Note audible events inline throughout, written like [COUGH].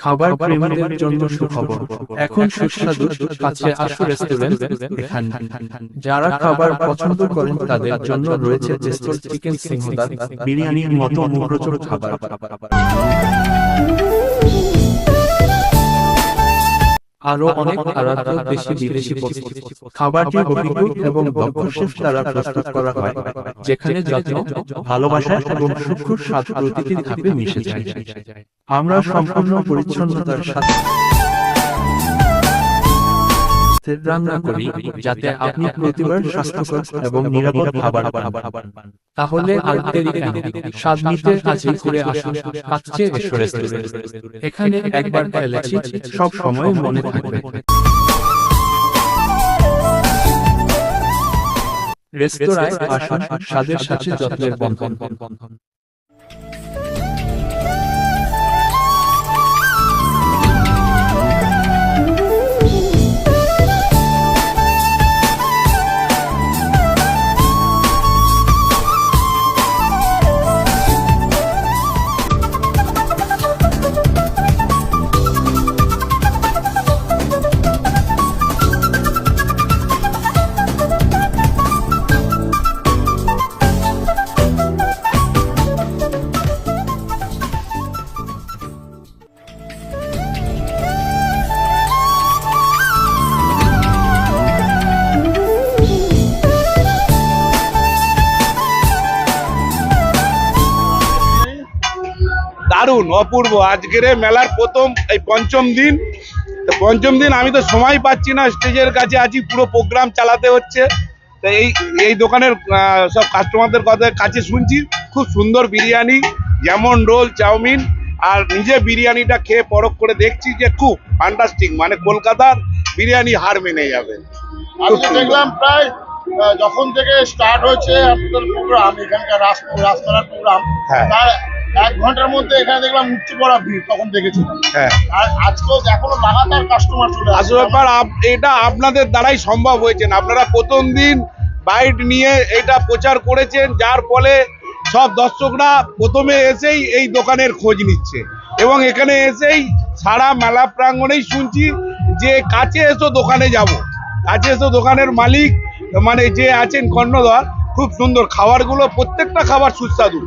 খাবার প্রেমীদের জন্য সুখবর এখন সুস্বাদু কাছে আসো রেস্টুরেন্ট এখানে যারা খাবার পছন্দ করেন তাদের জন্য রয়েছে চেস্টার চিকেন সিংহদার বিরিয়ানির মতো মুখরোচক খাবার আরও অনেক আরাধ্য দেশি বিদেশি। খাবারটি অভিজ্ঞ এবং দক্ষ শেফ দ্বারা প্রস্তুত করা হয় যেখানে যত্ন ভালোবাসা এবং সূক্ষ্ম স্বাদ প্রতিটি ধাপে মিশে যায় আমরা সম্পূর্ণ পরিচ্ছন্নতার সাথে রান্না করি যাতে আপনি প্রতিবার স্বাস্থ্যকর এবং নিরাপদ খাবার পান। তাহলে আর দেরি কেন স্বাদ নিতে আজই ঘুরে আসুন রেস্টুরেন্ট এখানে একবার খেলেছি সব সময় মনে থাকবে। রেস্তোরাঁয় আসুন স্বাদের সাথে যত্নের বন্ধন। দারুণ অপূর্ব। আজকের মেলার প্রথম এই পঞ্চম দিন। তো পঞ্চম দিন আমি তো সময় পাচ্ছি না স্টেজের কাছে আছি পুরো প্রোগ্রাম চালাতে হচ্ছে। তো এই এই দোকানের সব কাস্টমারদের কথা কাছে শুনছি। খুব সুন্দর বিরিয়ানি যেমন রোল চাউমিন আর নিজে বিরিয়ানিটা খেয়ে পরখ করে দেখছি যে খুব ফ্যান্টাস্টিক মানে কলকাতার বিরিয়ানি হার মেনে যাবে। দেখলাম প্রায় যখন থেকে স্টার্ট হয়েছে আপনাদের প্রোগ্রাম এখানকার রাসমেলার প্রোগ্রাম হ্যাঁ। তার এক ঘণ্টার মধ্যে এখানে দেখলাম উচ্চ পড়া ভিড় তখন দেখেছিলাম হ্যাঁ। আর আজকেও এখনও লাগাতার কাস্টমার চলে আসল ব্যাপার এটা আপনাদের দ্বারাই সম্ভব হয়েছে আপনারা প্রথম দিন বাইট নিয়ে এটা প্রচার করেছেন যার ফলে সব দর্শকরা প্রথমে এসেই এই দোকানের খোঁজ নিচ্ছে। এবং এখানে এসেই সারা মেলা প্রাঙ্গণেই শুনছি যে কাছে এসো দোকানে যাব। কাছে এসো দোকানের মালিক মানে যে আছেন কর্ণধর খুব সুন্দর খাবারগুলো প্রত্যেকটা খাবার সুস্বাদু।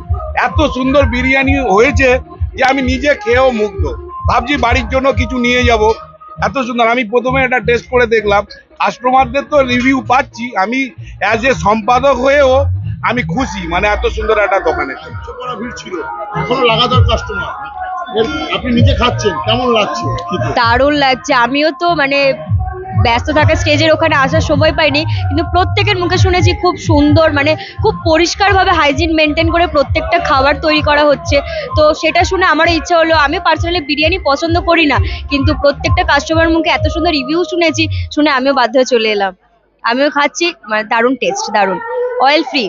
এত সুন্দর বিরিয়ানি হয়েছে যে আমি নিজে খেয়েও মুগ্ধ। ভাবছি বাড়ির জন্য কিছু নিয়ে যাব। এত সুন্দর। আমি প্রথমে এটা টেস্ট করে দেখলাম। কাস্টমারদের তো রিভিউ পাচ্ছি। আমি অ্যাজ এ সম্পাদক হয়েও আমি খুশি। মানে এত সুন্দর একটা দোকানে ভিড় ছিল। এখনও লাগাতার কাস্টমার আপনি নিজে খাচ্ছেন। কেমন লাগছে? দারুণ লাগছে। আমিও তো মানে ব্যস্ত থাকা স্টেজের ওখানে আসার সময় পাইনি, কিন্তু প্রত্যেকের মুখে শুনেছি খুব সুন্দর মানে খুব পরিষ্কারভাবে হাইজিন মেনটেন করে প্রত্যেকটা খাবার তৈরি করা হচ্ছে। তো সেটা শুনে আমার ইচ্ছা হলো, আমি পার্সোনালি বিরিয়ানি পছন্দ করি না, কিন্তু প্রত্যেকটা কাস্টমার মুখে এত সুন্দর রিভিউ শুনেছি, শুনে আমিও বাধ্য হয়ে চলে এলাম। আমিও খাচ্ছি মানে দারুণ টেস্ট দারুণ। অয়েল ফ্রি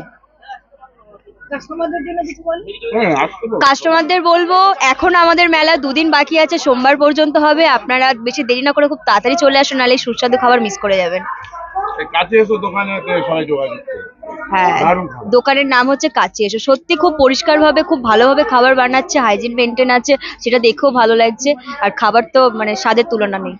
কাস্টমারদের বলব এখন আমাদের মেলা দুদিন বাকি আছে সোমবার পর্যন্ত হবে। আপনারা বেশি দেরি না করে খুব তাড়াতাড়ি চলে আসুন নাহলে এই সুস্বাদু খাবার মিস করে যাবেন। কাছে এসো দোকানে সবাই যোগাযোগ হ্যাঁ দোকানের নাম হচ্ছে কাছে এসো। সত্যি খুব পরিষ্কারভাবে খুব ভালোভাবে খাবার বানাচ্ছে হাইজিন মেনটেন আছে সেটা দেখেও ভালো লাগছে। আর খাবার তো মানে স্বাদের তুলনা নেই।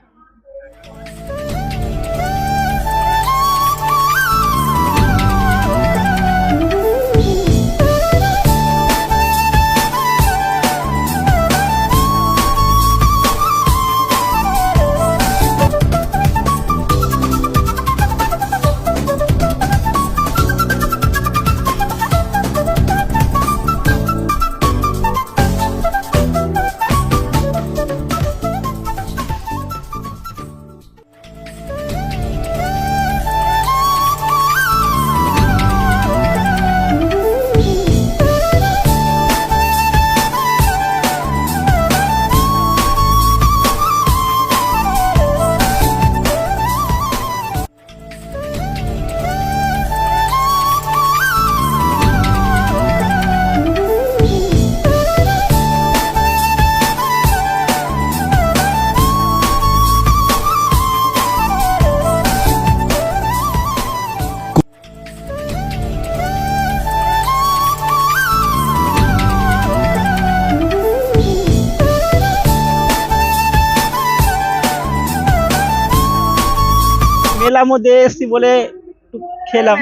মেলার মধ্যে এসছি বলে একটু খেলাম।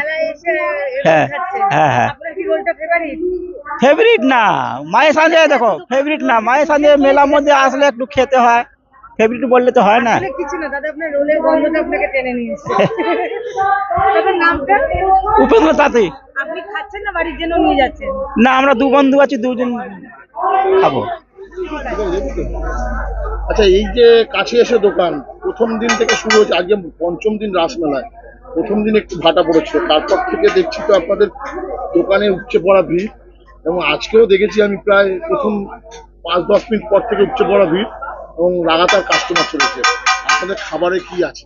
হ্যাঁ হ্যাঁ হ্যাঁ। ফেভারিট না মায়ের সাথে দেখো ফেভারিট না মায়ের সাথে মেলার মধ্যে আসলে একটু খেতে হয়। ফেভারিট বললে তো হয় না। কিছু না দাদা আপনার রোলের গন্ধটা আপনাকে টেনে নিয়ে এসেছে [LAUGHS] নামটা? উপেন্দ্র তাঁতি। আপনি খাচ্ছেন না বাড়ির জন্য নিয়ে যাচ্ছেন? না আমরা দু বন্ধু আছি দুজন খাব। আচ্ছা এই যে কাছে এসে দোকান প্রথম দিন থেকে শুরু হচ্ছে আজকে পঞ্চম দিন রাসমেলায়। প্রথম দিন একটু ভাটা পড়েছিল। তারপর থেকে দেখছি তো আপনাদের দোকানে উপচে পড়া ভিড় এবং আজকেও দেখেছি আমি প্রায় প্রথম পাঁচ দশ মিনিট পর থেকে উপচে পড়া ভিড় এবং লাগাতার কাস্টমার চলেছে। আপনাদের খাবারে কি আছে?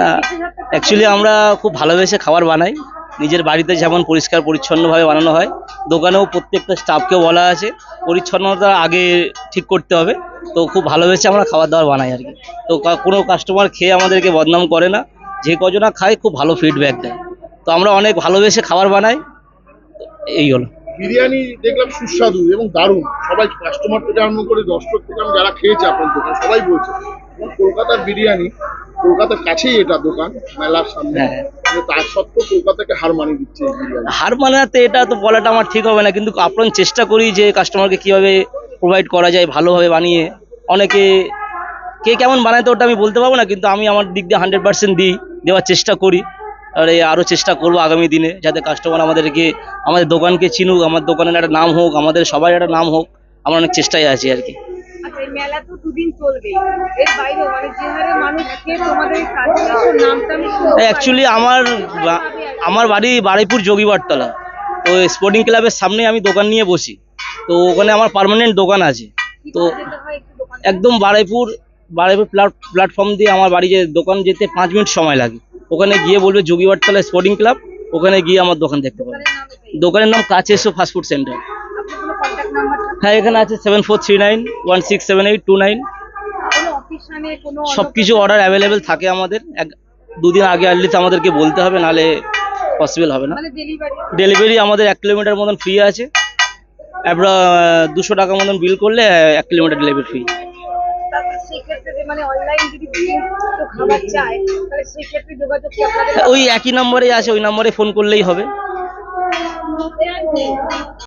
না অ্যাকচুয়ালি আমরা খুব ভালোবেসে খাবার বানাই। নিজের বাড়িতে যেমন পরিষ্কার পরিচ্ছন্নভাবে বানানো হয় দোকানেও প্রত্যেকটা স্টাফকেও বলা আছে পরিচ্ছন্নতা আগে ঠিক করতে হবে। তো খুব ভালোবেসে আমরা খাবার দাবার বানাই আর কি। তো কোনো কাস্টমার খেয়ে আমাদেরকে বদনাম করে না। যে কজনা খায় খুব ভালো ফিডব্যাক দেয়। তো আমরা অনেক ভালোবেসে খাবার বানাই। এই হলো। বিরিয়ানি দেখলাম সুস্বাদু এবং দারুণ। সবাই কাস্টমার থেকে আরম্ভ করে দর্শক থেকে যারা খেয়েছে আপনার দোকান সবাই বলছে কলকাতার বিরিয়ানি কলকাতার কাছেই এটা দোকান মেলার সামনে। হ্যাঁ। তার সত্ত্বেও কলকাতাকে হার মানিয়ে দিচ্ছে হার মানাতে এটা তো বলাটা আমার ঠিক হবে না। কিন্তু আপ্রাণ চেষ্টা করি যে কাস্টমারকে কীভাবে প্রোভাইড করা যায় ভালোভাবে বানিয়ে। অনেকে কে কেমন বানায় তো ওটা আমি বলতে পারব না কিন্তু আমি আমার দিক দিয়ে হান্ড্রেড পার্সেন্ট দিই দেওয়ার চেষ্টা করি। আর এই আরও চেষ্টা করব আগামী দিনে যাতে কাস্টমার আমাদেরকে আমাদের দোকানকে চিনুক আমার দোকানের একটা নাম হোক আমাদের সবাই একটা নাম হোক আমার অনেক চেষ্টায় আছি আর কি। আচ্ছা মেলা তো দুদিন চলবে। এর বাইরেও মানে যে হারে তোমাদের। অ্যাকচুয়ালি আমার আমার বাড়ি বারুইপুর যোগীবারতলা তো স্পোর্টিং ক্লাবের সামনে আমি দোকান নিয়ে বসি। তো ওখানে আমার পার্মানেন্ট দোকান আছে। তো? একদম বারাইপুর বারাইপুর প্ল্যাটফর্ম দিয়ে আমার বাড়ি যে দোকান যেতে পাঁচ মিনিট সময় লাগে। ওখানে গিয়ে বলবে যোগীবারতলা স্পোর্টিং ক্লাব ওখানে গিয়ে আমার দোকান দেখতে পাবে। দোকানের নাম এসো ফাস্টফুড সেন্টার হ্যাঁ এখানে আছে seven four three nine one six seven eight two nine সব কিছু অর্ডার অ্যাভেলেবেল থাকে আমাদের। এক দুদিন আগে আর্লিতে আমাদেরকে বলতে হবে নাহলে পসিবল হবে না। ডেলিভারি আমাদের এক কিলোমিটার মতন ফ্রি আছে। দুশো টাকা মতন বিল করলে এক কিলোমিটার ডেলিভারি ফ্রি ওই একই নম্বরে আছে ওই নম্বরে ফোন করলেই হবে।